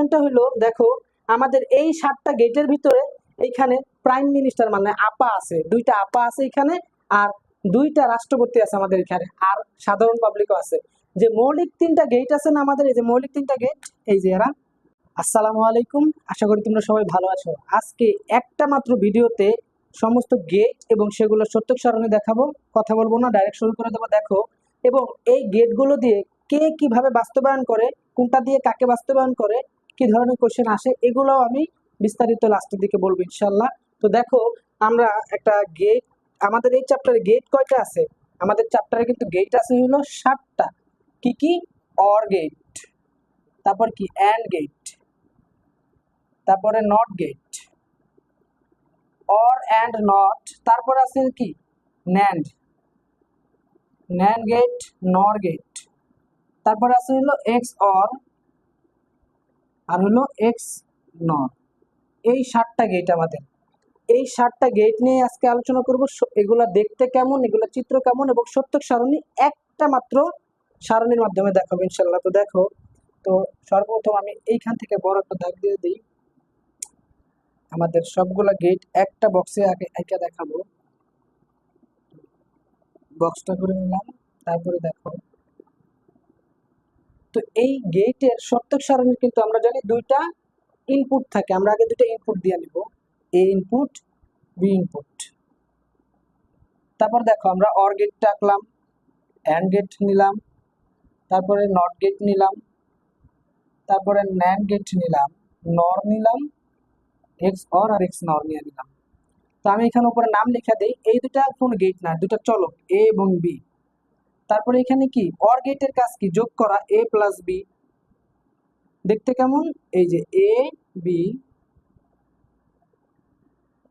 কোশ্চেনটা হলো, দেখো, আমাদের এই সাতটা গেটের ভিতরে এইখানে প্রাইম মিনিস্টার মানে আপা আছে। দুইটা আপা আছে এখানে আর দুইটা রাষ্ট্রপতি আছে আমাদের এখানে আর সাধারণ পাবলিকও আছে। যে মৌলিক তিনটা গেট আছে না আমাদের, এই যে মৌলিক তিনটা গেট, এই যে এরা, আসসালামু আলাইকুম, আশা করি তোমরা সবাই ভালো আছো। আজকে একটা মাত্র ভিডিওতে সমস্ত গেট এবং সেগুলো সত্য সারণী দেখাবো, কথা বলব না ডাইরেক্ট শুরু করে দেবো, দেখো। এবং এই গেটগুলো দিয়ে কে কীভাবে বাস্তবায়ন করে, কোনটা দিয়ে কাকে বাস্তবায়ন করে কি ধরনের কোশ্চেন আসে, এগুলোও আমি বিস্তারিত লাস্টের দিকে বলব ইনশাল্লাহ তো দেখো, আমরা একটা গেট আমাদের এই চ্যাপ্টারে গেট কয়টা আছে? আমাদের চ্যাপ্টারে কিন্তু গেট আছে হলো সাতটা। কি কি? অর গেট তারপর কি? অ্যান্ড গেট তারপরে not gate or and not তারপর আছে কি? Nand nand gate nor gate তারপর আছে হলো এক্স অর আর হলো এক্স নর এই সাতটা গেট আমাদের। এই সাতটা গেট নিয়ে আজকে আলোচনা করব। এগুলা দেখতে কেমন, এগুলো চিত্র কেমন এবং সত্য সারণী একটা মাত্র সারণীর মাধ্যমে দেখাবো ইনশাল্লাহ। তো দেখো, তো সর্বপ্রথম আমি এইখান থেকে বড় একটা দাগ দিয়ে দিই। আমাদের সবগুলা গেট একটা বক্সে আগে, একে দেখাবো। বক্সটা করে নিলাম। তারপরে দেখো তো এই গেটের সত্যক সারণী কিন্তু আমরা জানি দুইটা ইনপুট থাকে। আমরা আগে দুইটা ইনপুট দিয়ে নিব। এ ইনপুট বি ইনপুট তারপর দেখো আমরা অর গেটটা আঁকলাম অ্যান্ড গেট নিলাম, তারপরে নট গেট নিলাম, তারপরে ন্যান্ড গেট নিলাম নর নিলাম এক্স অর আর এক্স নর নিয়ে নিলাম। তো আমি এখানে উপরে নাম লিখে দিই, এই দুটা কোন গেট না দুটা চলক এ এবং বি তারপরে এখানে কি? অর গেটের কাজ কি? যোগ করা এ প্লাস বি দেখতে কেমন? এই যে এ বি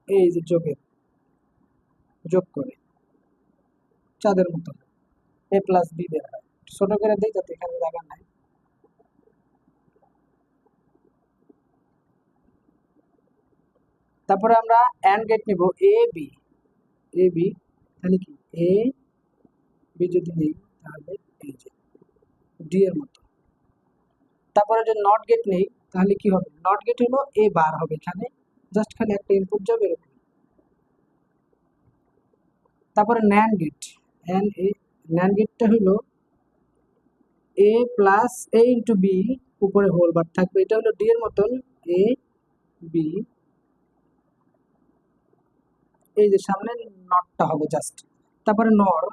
এই যে যোগের। যোগ করে। চাঁদের মতো। এ প্লাস বি বের হয়। ছোট করে দিই যাতে এখানে জায়গা নাই। তারপরে আমরা অ্যান্ড গেট নিব। এ বি এ বি তাহলে কি? এ বি যদি নেই তাহলে এই যে ডি এর মতো। তারপরে যে নট গেট নেই, তাহলে কি হবে? নট গেট হলো এ বার হবে এখানে। জাস্ট খালি একটা ইনপুট যাবে এরকম। তারপরে nand gate N A nand গেটটা হলো A plus A into B উপরে হোল বার থাকবে। এটা হলো ডি এর মতন এ বি এই যে সামনে নটটা হবে জাস্ট তারপরে nor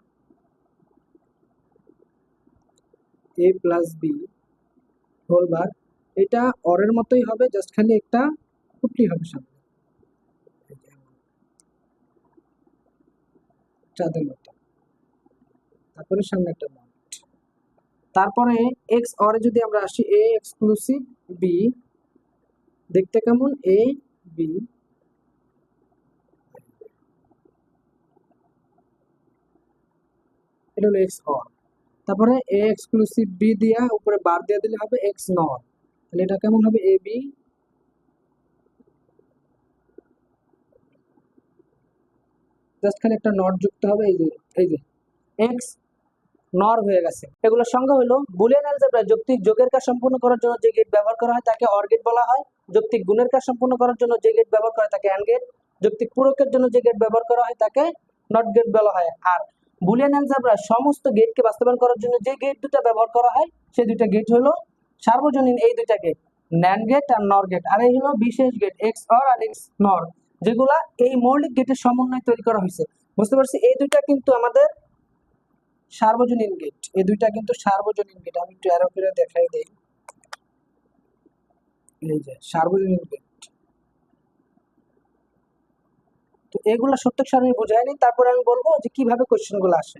A plus B whole bar এটা অরের মতোই হবে জাস্ট খালি একটা খুপড়ি হবে সামনে। চাঁদের মতো। তারপরে সামনে একটা নট তারপরে এক্স অরে যদি আমরা আসি এ এক্সক্লুসিভ বি দেখতে কেমন? এ বি এটা হলো এক্স অর। তারপরে এ এক্সক্লুসিভ বি দিয়া উপরে বার দিয়ে দিলে হবে এক্স নর তাহলে এটা কেমন হবে এ বি জাস্ট খালি একটা নট যুক্ত হবে, এই যে এই যে এক্স নর হয়ে গেছে। এগুলোর সঙ্গে হলো, বুলিয়ান অ্যালজেব্রা যৌক্তিক যোগের কাজ সম্পূর্ণ করার জন্য যে গেট ব্যবহার করা হয় তাকে অর গেট বলা হয়। যৌক্তিক গুণের কাজ সম্পূর্ণ করার জন্য যে গেট ব্যবহার করা হয় তাকে অ্যান্ড গেট যৌক্তিক পূরকের জন্য যে গেট ব্যবহার করা হয় তাকে নট গেট বলা হয়। আর বুলিয়ান অ্যালজেব্রা সমস্ত গেটকে বাস্তবায়ন করার জন্য যে গেট দুটো ব্যবহার করা হয় সেই দুইটা গেট হলো সার্বজনীন এই দুইটা গেট ন্যান গেট আর নর গেট আর এই হলো বিশেষ গেট এক্স অর আর এক্স নর যেগুলা এই মৌলিক গেটের সমন্বয় তৈরি করা হয়েছে। বুঝতে পারছি? এই দুইটা কিন্তু আমাদের সার্বজনীন গেট এই দুইটা কিন্তু সার্বজনীন গেট আমি একটু অ্যারো করে দেখাই দেই। এই যে, সার্বজনীন গেট তো এগুলো সত্য সারণী বোঝায়নি তারপরে আমি বলব যে কীভাবে কোশ্চেনগুলো আসে।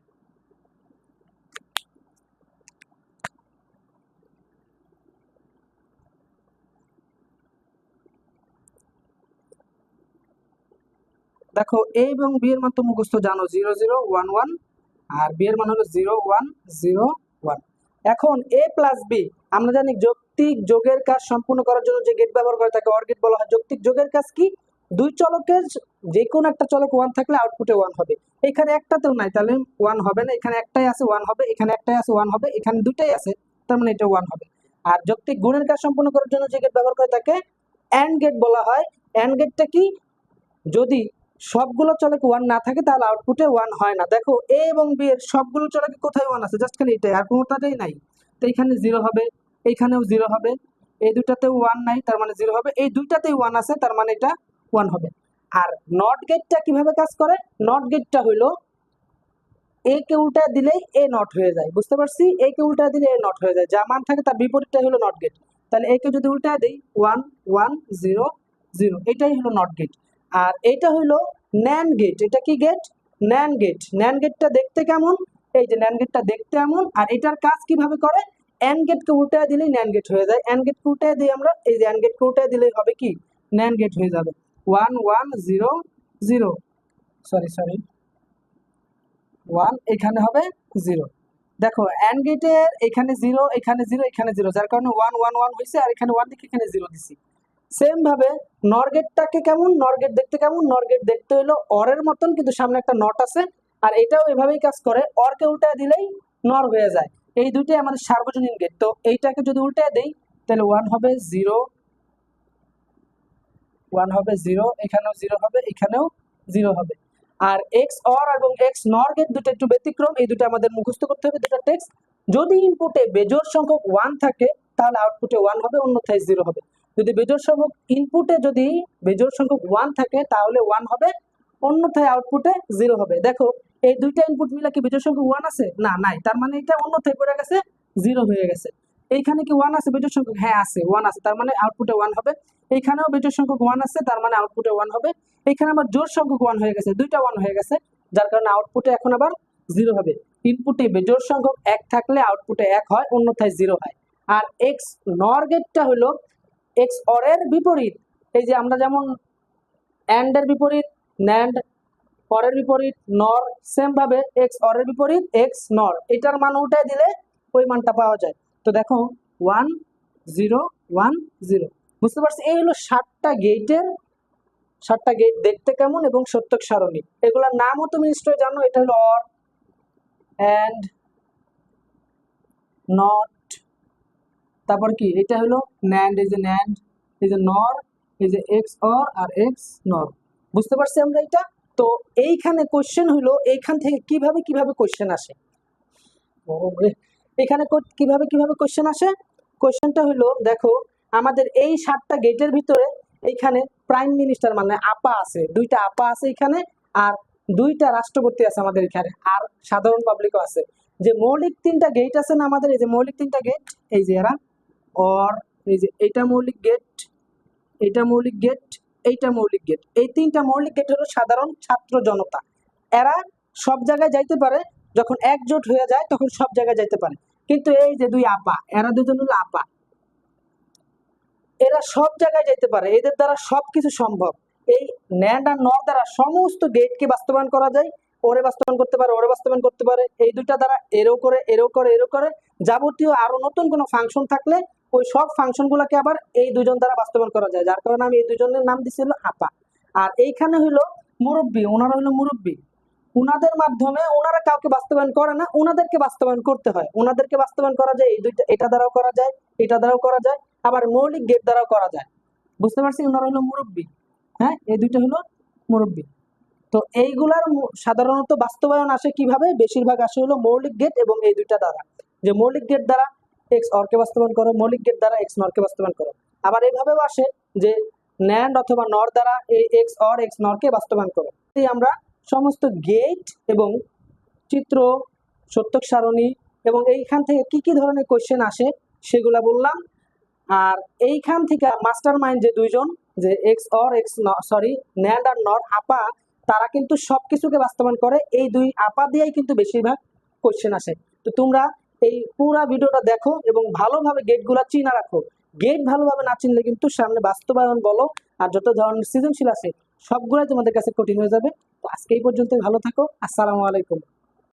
দেখো এ এবং বি এর মান তো মুখস্থ জানো জিরো জিরো ওয়ান ওয়ান আর বি এর মান হলো জিরো ওয়ান জিরো ওয়ান এখন এ প্লাস বি আমরা জানি যৌক্তিক যোগের কাজ সম্পূর্ণ করার জন্য যে গেট ব্যবহার করে তাকে অর গেট বলা হয়। যৌক্তিক যোগের কাজ কি? দুই চলকের যে কোনো একটা চলক ওয়ান থাকলে আউটপুটে ওয়ান হবে। এখানে একটাতেও নাই, তাহলে ওয়ান হবে না। এখানে একটাই আছে ওয়ান হবে। এখানে একটাই আছে ওয়ান হবে। এখানে দুটাই আছে, তার মানে এটা ওয়ান হবে। আর যৌক্তিক গুণের কাজ সম্পূর্ণ করার জন্য যে গেট ব্যবহার করে তাকে অ্যান্ড গেট বলা হয়। অ্যান্ড গেটটা কি? যদি সবগুলো চলকে ওয়ান না থাকে, তাহলে আউটপুটে ওয়ান হয় না। দেখো এ এবং বি এর সবগুলো চলকে কোথায় ওয়ান আছে? জাস্ট খালি এটাই, আর কোনোটাতেই নাই। তো এখানে জিরো হবে এইখানেও জিরো হবে। এই দুটাতেও ওয়ান নাই, তার মানে জিরো হবে। এই দুইটাতেই ওয়ান আছে, তার মানে এটা ওয়ান হবে। আর নট গেটটা কীভাবে কাজ করে? নট গেটটা হইল এ কে উল্টা দিলেই এ নট হয়ে যায়, বুঝতে পারছি? এ কে উল্টা দিলে এ নট হয়ে যায় যা মান থাকে তার বিপরীতটাই হলো নট গেট তাহলে এ কে যদি উল্টা দিই ওয়ান ওয়ান জিরো জিরো এটাই হলো নট গেট আর এটা হলো ন্যান গেট এটা কি গেট ন্যান গেট ন্যান গেটটা দেখতে কেমন? এই যে ন্যান গেটটা দেখতে এমন, আর এটার কাজ কীভাবে করে? অ্যান গেটকে উল্টায় দিলেই ন্যান গেট হয়ে যায়। অ্যান গেটকে উল্টায় দিই আমরা, এই যে অ্যান গেটকে উল্টায় দিলেই হবে কি? ন্যান গেট হয়ে যাবে। One one zero zero. Sorry sorry one এখানে হবে জিরো। দেখো অ্যান্ড গেটের এখানে জিরো এখানে জিরো এখানে জিরো। যার কারণে ওয়ান ওয়ান ওয়ান হয়েছে আর এখানে ওয়ান দিকে এখানে জিরো দিছি। সেম ভাবে নর গেটটাকে কেমন? নর গেট দেখতে কেমন? নর গেট দেখতে হলো অরের মতন, কিন্তু সামনে একটা নট আছে। আর এটাও এভাবেই কাজ করে। অরকে উল্টায় দিলেই নর হয়ে যায়। এই দুইটাই আমাদের সার্বজনীন গেট তো এইটাকে যদি উল্টায় দেই, তাহলে ওয়ান হবে জিরো। ওয়ান হবে জিরো এখানেও জিরো হবে, এখানেও জিরো হবে। আর এক্স অর এবং এক্স নর গেট দুটো একটু ব্যতিক্রম, এই দুটো আমাদের মুখস্থ করতে হবে, দুটো টেক্সট যদি ইনপুটে বেজোড় সংখ্যক ওয়ান থাকে, তাহলে আউটপুটে ওয়ান হবে অন্যথায় জিরো হবে। যদি বেজোড় সংখ্যক ইনপুটে যদি বেজোড় সংখ্যক ওয়ান থাকে, তাহলে ওয়ান হবে অন্যথায় আউটপুটে জিরো হবে। দেখো, এই দুইটা ইনপুট মিলে কি বেজোড় সংখ্যক ওয়ান আছে? না, নাই। তার মানে এটা অন্যথায় পড়ে গেছে জিরো হয়ে গেছে। এইখানে কি ওয়ান আছে? বেজোড় সংখ্যক হ্যাঁ আছে ওয়ান আছে। তার মানে আউটপুটে ওয়ান হবে। এইখানেও বেজোড় সংখ্যক ওয়ান আছে, তার মানে আউটপুটে ওয়ান হবে। এখানে আবার জোর সংখ্যক ওয়ান হয়ে গেছে, দুইটা ওয়ান হয়ে গেছে, যার কারণে আউটপুটে এখন আবার জিরো হবে। ইনপুটে বেজোড় সংখ্যক এক থাকলে আউটপুটে এক হয়, অন্যথায় জিরো হয়। আর এক্স নর গেটটা হলো এক্স অরের বিপরীত। এই যে আমরা যেমন অ্যান্ডের বিপরীত ন্যান্ড পরের বিপরীত নর সেম ভাবে এক্স অরের বিপরীত এক্স নর এটার মান উল্টায় দিলে ওই মানটা পাওয়া যায়। তো দেখো ওয়ান জিরো ওয়ান জিরো বুঝতে পারছি এই হলো সাতটা গেটের সাতটা গেট দেখতে কেমন এবং সত্যক সারণী। এগুলোর নামও তুমি নিশ্চয়ই জানো, এটা হলো অর অ্যান্ড নট তারপর কি? এটা হলো ন্যান্ড এই যে ন্যান্ড এই যে নর এই যে এক্স অর আর এক্স নর বুঝতে পারছি আমরা এটা? তো এইখানে কোশ্চেন হলো, এইখান থেকে কীভাবে কীভাবে কোশ্চেন আসে? এখানে কীভাবে কীভাবে কোশ্চেন আসে? কোশ্চেনটা হলো, দেখো আমাদের এই সাতটা গেটের ভিতরে এইখানে প্রাইম মিনিস্টার মানে আপা আছে, দুইটা আপা আছে এখানে আর দুইটা রাষ্ট্রপতি আছে আমাদের এখানে আর সাধারণ পাবলিকও আছে। যে মৌলিক তিনটা গেট আছে না আমাদের, এই যে মৌলিক তিনটা গেট, এই যে এরা, অর, এই যে এটা মৌলিক গেট এটা মৌলিক গেট, এইটা মৌলিক গেট, এই তিনটা মৌলিক গেট হলো সাধারণ ছাত্র জনতা। এরা সব জায়গায় যাইতে পারে, যখন একজোট হয়ে যায় তখন সব জায়গায় যাইতে পারে। কিন্তু এই যে দুই আপা, এরা দুজন হলো আপা। এরা সব জায়গায় যাইতে পারে। এদের দ্বারা সবকিছু সম্ভব। এই ন্যান্ড আর নর দ্বারা সমস্ত গেটকে বাস্তবায়ন করা যায়। ওরে বাস্তবায়ন করতে পারে, ওরে বাস্তবায়ন করতে পারে। এই দুইটা দ্বারা এরও করে এরও করে এরও করে। যাবতীয় আরও নতুন কোনো ফাংশন থাকলে ওই সব ফাংশনগুলোকে আবার এই দুজন দ্বারা বাস্তবায়ন করা যায়। যার কারণে আমি এই দুজনের নাম দিছি হলো আপা। আর এইখানে হলো মুরব্বী ওনারা হলো মুরব্বী। ওনাদের মাধ্যমে ওনারা কাউকে বাস্তবায়ন করে না ওনাদেরকে বাস্তবায়ন করতে হয়। ওনাদেরকে বাস্তবায়ন করা যায়, এই দুইটা, এটা দ্বারাও করা যায়, এটা দ্বারাও করা যায়। আবার মৌলিক গেট দ্বারাও করা যায়। বুঝতে পারছি ওনারা হলো মুরব্বী। হ্যাঁ? এই দুইটা হলো মুরব্বী। তো এইগুলার সাধারণত বাস্তবায়ন আসে কীভাবে? বেশিরভাগ আসে হলো মৌলিক গেট এবং এই দুইটা দ্বারা। যে মৌলিক গেট দ্বারা এক্স অরকে বাস্তবায়ন করো, মৌলিক গেট দ্বারা এক্স নরকে বাস্তবায়ন করো। আবার এইভাবেও আসে যে ন্যান্ড অথবা নর দ্বারা এই এক্স অর এক্স নরকে বাস্তবায়ন করো। এই আমরা সমস্ত গেট এবং চিত্র, সত্যক সারণী এবং এইখান থেকে কি কি ধরনের কোশ্চেন আসে সেগুলা বললাম। আর এইখান থেকে মাস্টার মাইন্ড যে দুইজন, যে X or X sorry nand R not আপা তারা কিন্তু সব কিছুকে বাস্তবায়ন করে। এই দুই আপা দিয়েই কিন্তু বেশিরভাগ কোশ্চেন আসে। তো তোমরা এই পুরা ভিডিওটা দেখো এবং ভালোভাবে গেটগুলা চিনা রাখো। গেট ভালোভাবে না চিনলে কিন্তু সামনে বাস্তবায়ন বলো আর যত ধরনের সৃজনশীল আছে, সবগুলাই তোমাদের কাছে কঠিন হয়ে যাবে। তো আজকে এই পর্যন্ত ভালো থাকো। আসসালামু আলাইকুম।